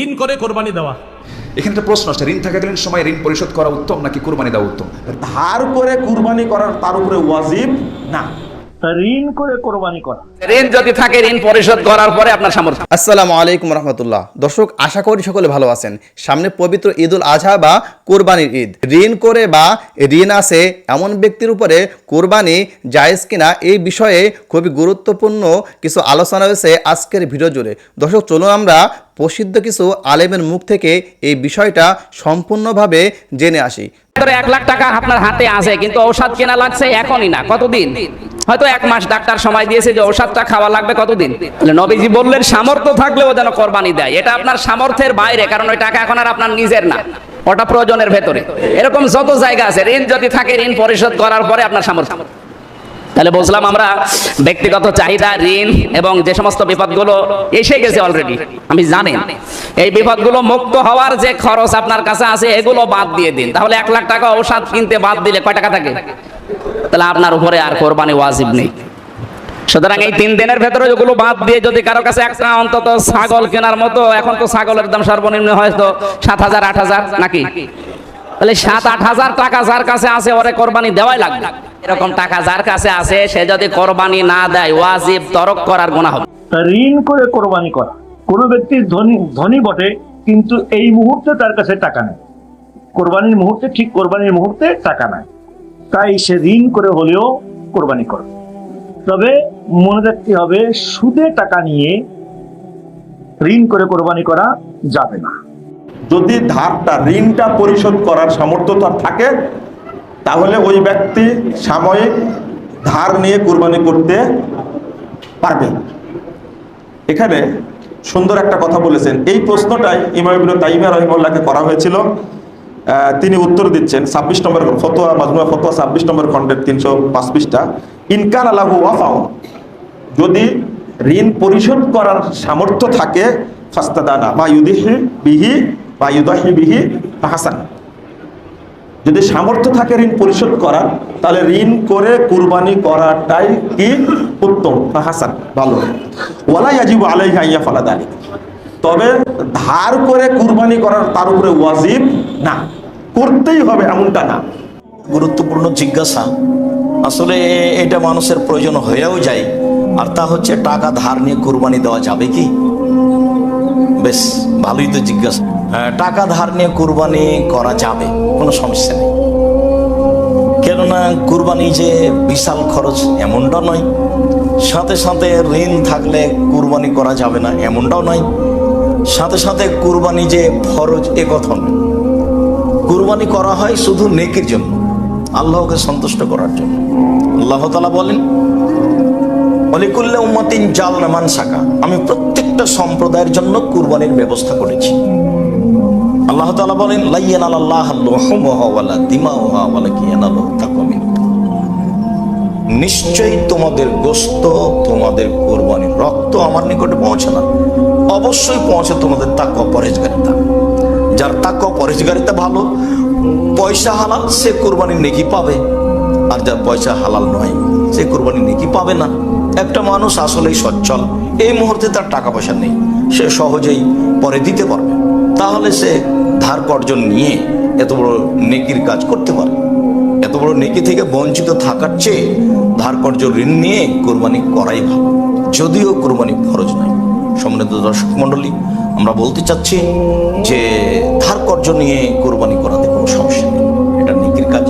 ঋণ করে কোরবানি দেওয়া। এখানে একটা প্রশ্ন আসছে ঋণ থাকাকালীন সময় ঋণ পরিশোধ করা উত্তম নাকি কুরবানি দেওয়া উত্তম? ধার করে কুরবানি করার তার উপরে ওয়াজিব না। ঋণ করে কোরবানি করা। ঋণ যদি থাকে ঋণ পরিশোধ করার পরে আপনার সামর্থ্য। আসসালামু আলাইকুম রহমতুল্লাহ। দর্শক আশা করি সকলে ভালো আছেন। সামনে পবিত্র ঈদ উল আজহা বা কোরবানির ঈদ। ঋণ করে বা ঋণ আছে এমন ব্যক্তির উপরে কোরবানি জায়েজ কিনা এই বিষয়ে খুবই গুরুত্বপূর্ণ কিছু আলোচনা হয়েছে আজকের ভিডিও জুড়ে। দর্শক চলুন আমরা প্রসিদ্ধ কিছু আলেমের মুখ থেকে এই বিষয়টা সম্পূর্ণভাবে জেনে আসি। এক লাখ টাকা আপনার হাতে আছে, কিন্তু ঔষধ কেনা লাগছে এখনই না। কতদিন? হয়তো এক মাস ডাক্তার সময় দিয়েছে যে ঔষধটা খাওয়া লাগবে কতদিন? নবীজি বললেন, সামর্থ্য থাকলেও যেন কোরবানি দেয়। এটা আপনার সামর্থ্যের বাইরে, কারণ ওই টাকা এখন আর আপনার নিজের না। ওটা প্রয়োজনের ভেতরে। এরকম যত জায়গা আছে, ঋণ যদি থাকে, ঋণ পরিশোধ করার পরে আপনার সামর্থ্য। তাহলে বলছিলাম আমরা ব্যক্তিগত চাহিদা, ঋণ এবং যে সমস্ত বিপদগুলো এসে গেছে অলরেডি আমি জানি। এই বিপদগুলো মুক্ত হওয়ার যে খরচ আপনার কাছে আছে, এগুলো বাদ দিয়ে দিন। তাহলে এক লাখ টাকা ঔষধ কিনতে বাদ দিলে কয় টাকা থাকে? তাহলে আপনার উপরে আর কোরবানি ওয়াজিব নেই। সুতরাং এই তিন দিনের ভেতরে যেগুলো বাদ দিয়ে যদি কারও কাছে একটা অন্তত ছাগল কেনার মতো, এখন তো ছাগলের দাম সর্বনিম্ন হয়তো সাত হাজার, আট হাজার, নাকি? তাহলে সাত, আট হাজার টাকা যার কাছে আছে, ওরে কোরবানি দেওয়াই লাগবে। এরকম টাকা যার কাছে আছে সে যদি কোরবানি না দেয় ওয়াজিব তরক করার গুণা হবে। ঋণ করে কোরবানি করা। কোনো ব্যক্তি ধনী ধনী বটে কিন্তু এই মুহূর্তে তার কাছে টাকা নেই। কোরবানির মুহূর্তে ঠিক কোরবানির মুহূর্তে টাকা নাই। তাই সে ঋণ করে হলেও কোরবানি করে। তবে মনে রাখতে হবে সুদে টাকা নিয়ে ঋণ করে কোরবানি করা যাবে না। যদি ধারটা ঋণটা পরিশোধ করার সামর্থ্য তার থাকে তাহলে ওই ব্যক্তি সাময়িক ধার নিয়ে কুরবানি করতে পারবে। এখানে সুন্দর একটা কথা বলেছেন। এই প্রশ্নটাই ইমাম ইবনে তাইমিয়া রহিমুল্লাহকে করা হয়েছিল। তিনি উত্তর দিচ্ছেন, ছাব্বিশ নম্বর ফতোয়া, মাজমুয়া ফতোয়া, ছাব্বিশ নম্বর খণ্ডের তিনশো পাঁচ পৃষ্ঠা ইনকান আলাহু ওয়াফাও যদি ঋণ পরিশোধ করার সামর্থ্য থাকে, ফাস্তাদানা বা ইউদিহি বিহি বা ইউদাহি বিহি হাসান যদি সামর্থ্য থাকে ঋণ পরিশোধ করার তাহলে ঋণ করে কুরবানি করাটাই কি উত্তম? হাসান, ভালো। ওয়ালা ইয়াজিবু আলাইহি আইয়া ফালা তবে ধার করে কুরবানি করার তার উপরে ওয়াজিব না। করতেই হবে এমনটা না। গুরুত্বপূর্ণ জিজ্ঞাসা। আসলে এটা মানুষের প্রয়োজন হয়েও যায়। আর তা হচ্ছে টাকা ধার নিয়ে কুরবানি দেওয়া যাবে কি? বেশ, ভালোই তো জিজ্ঞাসা। টাকা ধার নিয়ে কুরবানি করা যাবে, কোনো সমস্যা নেই। কেননা কুরবানি যে বিশাল খরচ, এমনটা নয়। সাথে সাথে ঋণ থাকলে কুরবানি করা যাবে না, এমনটাও নয়। সাথে সাথে কুরবানি যে ফরজ, এ কথা নয়। কুরবানি করা হয় শুধু নেকির জন্য, আল্লাহকে সন্তুষ্ট করার জন্য। আল্লাহ তালা বলেন অলিকুল্লা উম্মাতিন জাল নামান শাখা আমি প্রত্যেকটা সম্প্রদায়ের জন্য কুরবানির ব্যবস্থা করেছি। আল্লাহ তালা বলেন, লাইয়ান আল্লাহ ওয়ালা দিমা ওয়ালা কিয়ানাল তাকমিন নিশ্চয়ই তোমাদের গোস্ত তোমাদের কোরবানির রক্ত আমার নিকটে পৌঁছে না। অবশ্যই পৌঁছে তোমাদের তাকওয়া পরেজগারিতা যার তাক পরেজগারিতা ভালো, পয়সা হালাল, সে কোরবানি নেকি পাবে। আর যার পয়সা হালাল নয়, সে কোরবানির নেকি পাবে না। একটা মানুষ আসলেই সচ্ছল, এই মুহূর্তে তার টাকা পয়সা নেই। সে সহজেই পরে দিতে পারবে। তাহলে সে ধার কর্জন নিয়ে এত বড় নেকির কাজ করতে পারে। এত বড় নেকি থেকে বঞ্চিত থাকার চেয়ে ধার কর্য ঋণ নিয়ে কোরবানি করাই ভালো। যদিও কোরবানি খরচ নয় সম্মানিত দর্শক মণ্ডলী, আমরা বলতে চাচ্ছি যে ধার কর্য নিয়ে কোরবানি করাতে কোনো সমস্যা নেই। এটা নেকির কাজ।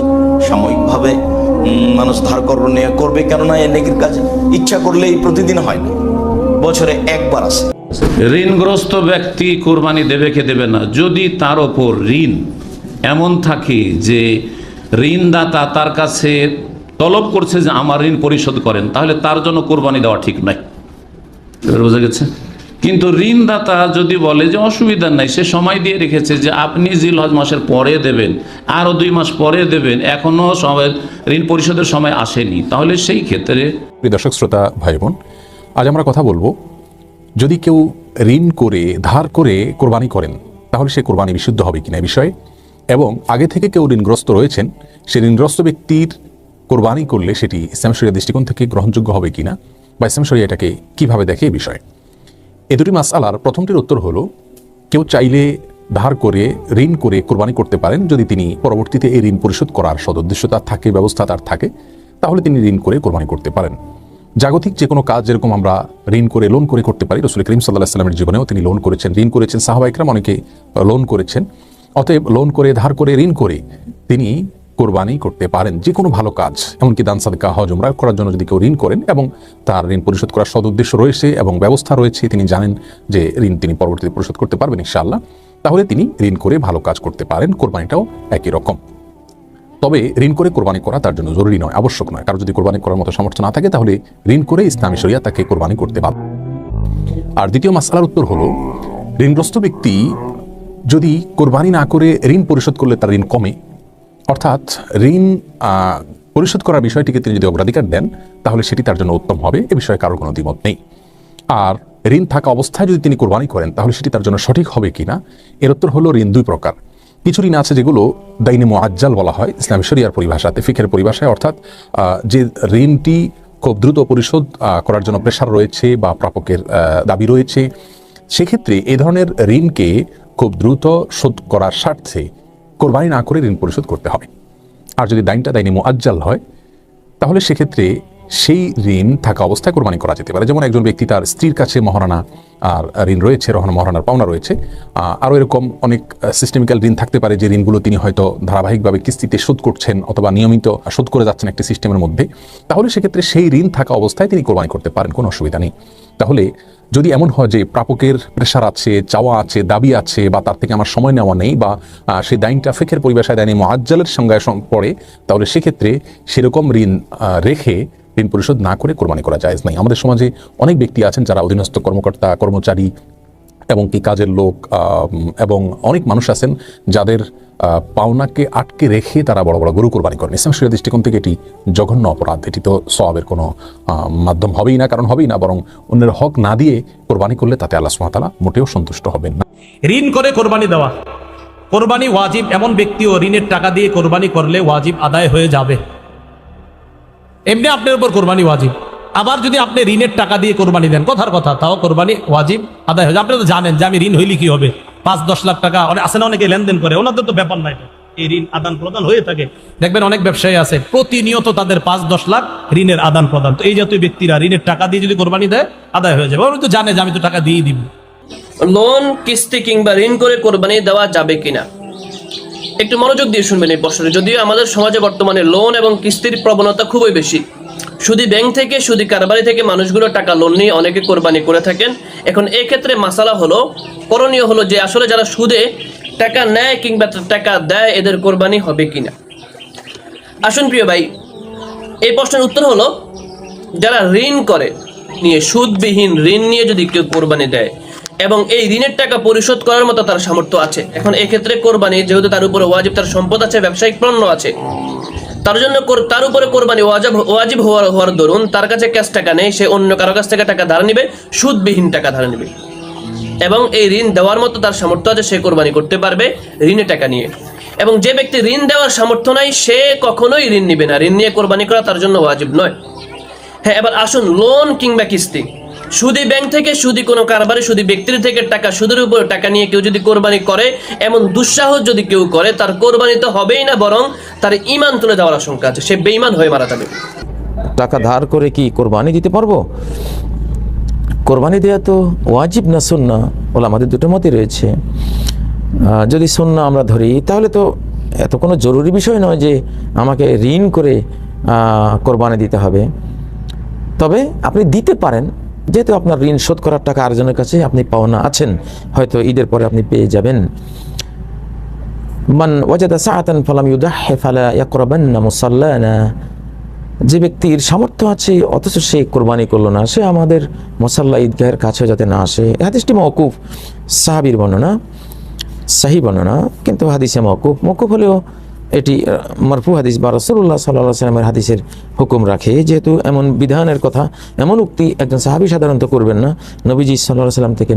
সাময়িকভাবে মানুষ ধার কর্য নিয়ে করবে কেননা এ নেকির কাজ ইচ্ছা করলেই প্রতিদিন হয় না। বছরে একবার আসে। ঋণগ্রস্ত ব্যক্তি কোরবানি দেবে কে দেবে না। যদি তার ওপর ঋণ এমন থাকে যে ঋণদাতা তার কাছে তলব করছে যে আমার ঋণ পরিশোধ করেন, তাহলে তার জন্য কোরবানি দেওয়া ঠিক এবার বোঝা গেছে? কিন্তু ঋণদাতা যদি বলে যে অসুবিধা নাই, সে সময় দিয়ে রেখেছে যে আপনি জিল হজ মাসের পরে দেবেন, আরও দুই মাস পরে দেবেন, এখনও সময় ঋণ পরিশোধের সময় আসেনি, তাহলে সেই ক্ষেত্রে দর্শক, শ্রোতা, ভাই বোন, আজ আমরা কথা বলব যদি কেউ ঋণ করে, ধার করে কোরবানি করেন, তাহলে সে কোরবানি বিশুদ্ধ হবে কিনা এ বিষয়ে? এবং আগে থেকে কেউ ঋণগ্রস্ত রয়েছেন, সে ঋণগ্রস্ত ব্যক্তির কোরবানি করলে সেটি ইসলাম শরিয়া দৃষ্টিকোণ থেকে গ্রহণযোগ্য হবে কিনা বা ইসলাম শরিয়া এটাকে কীভাবে দেখে এই বিষয়ে? এ দুটি মাস আলার প্রথমটির উত্তর হলো, কেউ চাইলে ধার করে, ঋণ করে কোরবানি করতে পারেন, যদি তিনি পরবর্তীতে এই ঋণ পরিশোধ করার সদুদ্দেশ্য তার থাকে, ব্যবস্থা তার থাকে, তাহলে তিনি ঋণ করে কোরবানি করতে পারেন। জাগতিক যে কোনো কাজ যেরকম আমরা ঋণ করে লোন করে করতে পারি, রসুল করিম সাল্লাহ সাল্লামের জীবনেও তিনি লোন করেছেন, ঋণ করেছেন সাহাবাইকরাম অনেকে লোন করেছেন। অতএব লোন করে, ধার করে, ঋণ করে তিনি কোরবানি করতে পারেন, যে কোনো ভালো কাজ, এমনকি দান, সাদকা, হজ, উমরা করার জন্য যদি কেউ ঋণ করেন এবং তার ঋণ পরিশোধ করার সদুদ্দেশ্য রয়েছে এবং ব্যবস্থা রয়েছে, তিনি জানেন যে ঋণ তিনি পরবর্তীতে পরিশোধ করতে পারবেন ইনশাআল্লাহ, তাহলে তিনি ঋণ করে ভালো কাজ করতে পারেন, কোরবানিটাও একই রকম। তবে ঋণ করে কোরবানি করা তার জন্য জরুরি নয়, আবশ্যক নয়। কারও যদি কোরবানি করার মতো সামর্থ্য না থাকে, তাহলে ঋণ করে ইসলামী শরিয়া তাকে কোরবানি করতে পারে আর দ্বিতীয় মাসালার উত্তর হলো, ঋণগ্রস্ত ব্যক্তি যদি কোরবানি না করে ঋণ পরিশোধ করলে তার ঋণ কমে, অর্থাৎ ঋণ পরিশোধ করার বিষয়টিকে তিনি যদি অগ্রাধিকার দেন, তাহলে সেটি তার জন্য উত্তম হবে, এ বিষয়ে কারোর কোনো দ্বিমত নেই। আর ঋণ থাকা অবস্থায় যদি তিনি কোরবানি করেন, তাহলে সেটি তার জন্য সঠিক হবে কিনা, এর উত্তর হলো ঋণ দুই প্রকার। কিছু ঋণ আছে যেগুলো দাইনে মোয়াজ্জাল বলা হয়, ইসলামী শরিয়ার পরিভাষাতে ফিকের পরিভাষায়, অর্থাৎ যে ঋণটি খুব দ্রুত পরিশোধ করার জন্য প্রেশার রয়েছে বা প্রাপকের দাবি রয়েছে, সেক্ষেত্রে এ ধরনের ঋণকে খুব দ্রুত শোধ করার স্বার্থে কোরবানি না করে ঋণ পরিশোধ করতে হবে। আর যদি দাইনটা দাইনি মোয়াজ্জাল হয়, তাহলে সেক্ষেত্রে সেই ঋণ থাকা অবস্থায় কোরবানি করা যেতে পারে। যেমন একজন ব্যক্তি তার স্ত্রীর কাছে মহারানা আর ঋণ রয়েছে, রহনা মহারণার পাওনা রয়েছে। আরও এরকম অনেক সিস্টেমিক্যাল ঋণ থাকতে পারে যে ঋণগুলো তিনি হয়তো ধারাবাহিকভাবে কিস্তিতে শোধ করছেন অথবা নিয়মিত শোধ করে যাচ্ছেন একটি সিস্টেমের মধ্যে। তাহলে সেক্ষেত্রে সেই ঋণ থাকা অবস্থায় তিনি কোরবানি করতে পারেন, কোনো অসুবিধা নেই। তাহলে যদি এমন হয় যে প্রাপকের প্রেশার আছে, চাওয়া আছে, দাবি আছে বা তার থেকে আমার সময় নেওয়া নেই বা সেই দাইনটা ফেকের পরিবেশায় দেয়নি মোয়াজ্জালের সংজ্ঞায় সং- পড়ে, তাহলে সেক্ষেত্রে সেরকম ঋণ রেখে ঋণ পরিশোধ না করে কোরবানি করা যায় নাই আমাদের সমাজে অনেক ব্যক্তি আছেন যারা অধীনস্থ কর্মকর্তা, কর্মচারী এবং কি কাজের লোক এবং অনেক মানুষ আছেন যাদের পাওনাকে আটকে রেখে তারা বড় বড় গরু কোরবানি করেন। ইসলাম শরীয় দৃষ্টিকোণ থেকে এটি জঘন্য অপরাধ। এটি তো সবের কোনো মাধ্যম হবেই না, কারণ হবেই না, বরং অন্যের হক না দিয়ে কোরবানি করলে তাতে আল্লাহ সুমাতালা মোটেও সন্তুষ্ট হবেন না। ঋণ করে কোরবানি দেওয়া। কোরবানি ওয়াজিব, এমন ব্যক্তিও ঋণের টাকা দিয়ে কোরবানি করলে ওয়াজিব আদায় হয়ে যাবে। এমনি আপনার উপর কোরবানি ওয়াজিব। আবার যদি আপনি ঋণের টাকা দিয়ে কোরবানি দেন, কথার কথা, তাও কোরবানি ওয়াজিব। আদায় হয়ে আপনি তো জানেন যে আমি ঋণ হইলে কি হবে? পাঁচ, দশ লাখ টাকা আছে না অনেকে লেনদেন করে, ওনাদের তো ব্যাপার নাই। এই ঋণ আদান প্রদান হয়ে থাকে। দেখবেন অনেক ব্যবসায়ী আছে, প্রতিনিয়ত তাদের পাঁচ, দশ লাখ ঋণের আদান প্রদান। তো এই জাতীয় ব্যক্তিরা ঋণের টাকা দিয়ে যদি কোরবানি দেয়, আদায় হয়ে যাবে। ওরা তো জানে যে আমি তো টাকা দিয়ে দিব। লোন, কিস্তি কিংবা ঋণ করে কোরবানি দেওয়া যাবে কিনা? একটু মনোযোগ দিয়ে শুনবেন এই প্রশ্নটি। যদিও আমাদের সমাজে বর্তমানে লোন এবং কিস্তির প্রবণতা খুবই বেশি। শুধু ব্যাংক থেকে শুধু কারবারি থেকে মানুষগুলো টাকা লোন নিয়ে অনেকে কোরবানি করে থাকেন। এখন এই ক্ষেত্রে মাসালা হলো, করণীয় হলো যে আসলে যারা সুদে টাকা নেয় কিংবা টাকা দেয়, এদের কোরবানি হবে কিনা। আসুন প্রিয় ভাই, এই প্রশ্নের উত্তর হলো, যারা ঋণ করে, নিয়ে সুদবিহীন ঋণ নিয়ে যদি কেউ কোরবানি দেয় এবং এই ঋণের টাকা পরিশোধ করার মতো তার সামর্থ্য আছে। এখন এক্ষেত্রে কোরবানি, যেহেতু তার উপরে ওয়াজিব, তার সম্পদ আছে, ব্যবসায়িক পণ্য আছে। তার জন্য তার উপরে কোরবানি ওয়াজিব ওয়াজিব হওয়ার হওয়ার দরুন তার কাছে ক্যাশ টাকা নেই, সে অন্য কারও কাছ থেকে টাকা ধার নিবে, সুদবিহীন টাকা ধার নিবে। এবং এই ঋণ দেওয়ার মতো তার সামর্থ্য আছে, সে কোরবানি করতে পারবে ঋণে টাকা নিয়ে। এবং যে ব্যক্তি ঋণ দেওয়ার সামর্থ্য নাই, সে কখনোই ঋণ নিবে না। ঋণ নিয়ে কোরবানি করা তার জন্য ওয়াজিব নয়। হ্যাঁ এবার আসুন লোন কিংবা কিস্তি। সুদি ব্যাংক থেকে সুদি কোনো কারবারে, সুদি ব্যক্তির থেকে টাকা, সুদের উপর টাকা নিয়ে কেউ যদি কোরবানি করে, এমন দুঃসাহস যদি কেউ করে, তার কোরবানি তো হবেই না, বরং তার ইমান তুলে যাওয়ার আশঙ্কা আছে। সে বেঈমান হয়ে মারা যাবে। টাকা ধার করে কি কোরবানি দিতে পারব? কোরবানি দেওয়া তো ওয়াজিব না সুন্না বলে আমাদের দুটো মতই রয়েছে। যদি সুন্না আমরা ধরি, তাহলে তো এত কোনো জরুরি বিষয় নয় যে আমাকে ঋণ করে কোরবানি দিতে হবে। তবে আপনি দিতে পারেন যেহেতু আপনার ঋণ শোধ করার টাকা আরেকজনের কাছে আপনি পাওনা আছেন, হয়তো ঈদের পরে আপনি পেয়ে যাবেন। মান ওয়াজাদা সাআতান ফালাম ইউদাহহি ফালা ইয়াকরাবান্না মুসাল্লানা। যে ব্যক্তির সামর্থ্য আছে, অথচ সে কোরবানি করল না, সে আমাদের মসাল্লা ঈদগাহের কাছে যাতে না আসে। হাদিসটি মওকুফ, সাহাবির বর্ণনা, সাহি বর্ণনা, কিন্তু হাদিসে মওকুফ। মকুফ হলেও এটি আহ, মারফু হাদিস বা রসুল্লাহ সাল্লাহ সাল্লামের হাদিসের হুকুম রাখে যেহেতু এমন বিধানের কথা এমন উক্তি একজন সাহাবি সাধারণত করবেন না নবীজি সাল্লাহ সাল্লাম থেকে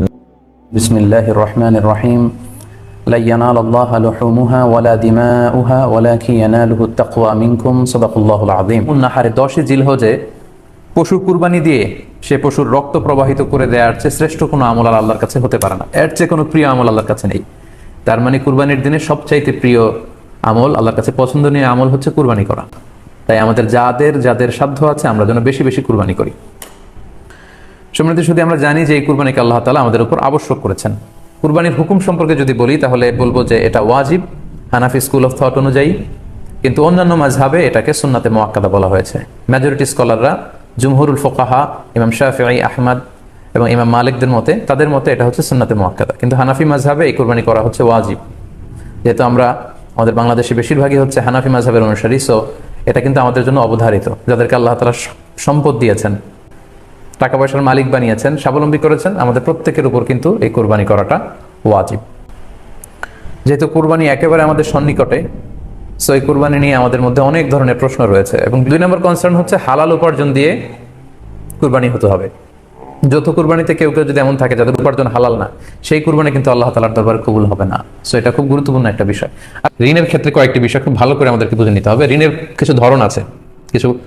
بسم الله الرحمن الرحيم لن ينال الله لحومها ولا دماؤها ولكن يناله التقوى منكم صدق الله العظيم উন্নাহারে দশে জিলহজে পশু কুরবানি দিয়ে সে পশুর রক্ত প্রবাহিত করে দেওয়ার চেয়ে শ্রেষ্ঠ কোনো আমল আর আল্লাহর কাছে হতে পারে না এর চেয়ে কোনো প্রিয় আমল আল্লাহর কাছে নেই তার মানে কুরবানির দিনে সবচাইতে প্রিয় আমল, আল্লাহর কাছে পছন্দনীয় আমল হচ্ছে কুরবানি করা। তাই আমাদের যাদের যাদের সাধ্য আছে, আমরা যেন বেশি বেশি কুরবানি করি। সম্মানিত শুধু আমরা জানি যে এই কুরবানিকে আল্লাহ তালা আমাদের উপর আবশ্যক করেছেন। কুরবানির হুকুম সম্পর্কে যদি বলি, তাহলে বলব যে এটা ওয়াজিব, হানাফি স্কুল অফ থট অনুযায়ী। কিন্তু অন্যান্য মাঝহাবে এটাকে সুন্নাতে মোয়াক্কাদা বলা হয়েছে। মেজরিটি স্কলাররা, জুমহুরুল ফোকাহা, ইমাম শাফি আহমদ এবং ইমাম মালিকদের মতে, তাদের মতে এটা হচ্ছে সুন্নাতে মোয়াক্কাদা। কিন্তু হানাফি মাঝহাবে এই কুরবানি করা হচ্ছে ওয়াজিব। যেহেতু আমরা আমাদের বাংলাদেশে বেশিরভাগই হচ্ছে হানাফি মাঝহাবের অনুসারী সো এটা কিন্তু আমাদের জন্য অবধারিত। যাদেরকে আল্লাহ তালা সম্পদ দিয়েছেন টাকা পয়সার মালিক বানিয়েছেন, স্বাবলম্বী করেছেন, আমাদের প্রত্যেকের উপর কিন্তু এই কোরবানি করাটা ওয়াজিব। যেহেতু কোরবানি একেবারে আমাদের সন্নিকটে সো এই কোরবানি নিয়ে আমাদের মধ্যে অনেক ধরনের প্রশ্ন রয়েছে এবং দুই নম্বর কনসার্ন হচ্ছে হালাল উপার্জন দিয়ে কুরবানি হতে হবে। যৌথ কুরবানিতে কেউ কেউ যদি এমন থাকে যাদের উপার্জন হালাল না, সেই কুরবানি কিন্তু আল্লাহ তালার দরবার কবুল হবে না। সো এটা খুব গুরুত্বপূর্ণ একটা বিষয়। আর ঋণের ক্ষেত্রে কয়েকটি বিষয় খুব ভালো করে আমাদেরকে বুঝে নিতে হবে। ঋণের কিছু ধরন আছে। কিছু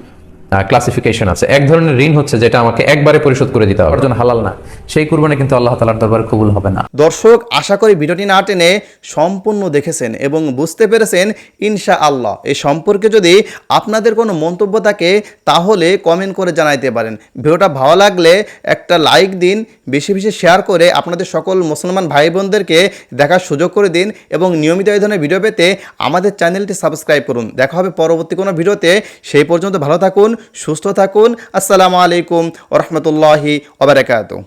ক্লাসিফিকেশন আছে। এক ধরনের ঋণ হচ্ছে যেটা আমাকে একবারে পরিশোধ করে দিতে হবে। অর্জন হালাল না। সেই কুরবানি কিন্তু আল্লাহ তালার দরবার কবুল হবে না। দর্শক, আশা করি ভিডিওটি না টেনে সম্পূর্ণ দেখেছেন এবং বুঝতে পেরেছেন ইনশা আল্লাহ এই সম্পর্কে যদি আপনাদের কোনো মন্তব্য থাকে, তাহলে কমেন্ট করে জানাইতে পারেন। ভিডিওটা ভালো লাগলে একটা লাইক দিন, বেশি বেশি শেয়ার করে আপনাদের সকল মুসলমান ভাই বোনদেরকে দেখার সুযোগ করে দিন এবং নিয়মিত এই ধরনের ভিডিও পেতে আমাদের চ্যানেলটি সাবস্ক্রাইব করুন। দেখা হবে পরবর্তী কোনো ভিডিওতে সেই পর্যন্ত ভালো থাকুন সুস্থ থাকুন। আসসালামু আলাইকুম ওরহমতুল্লাহি ওবরাকাতু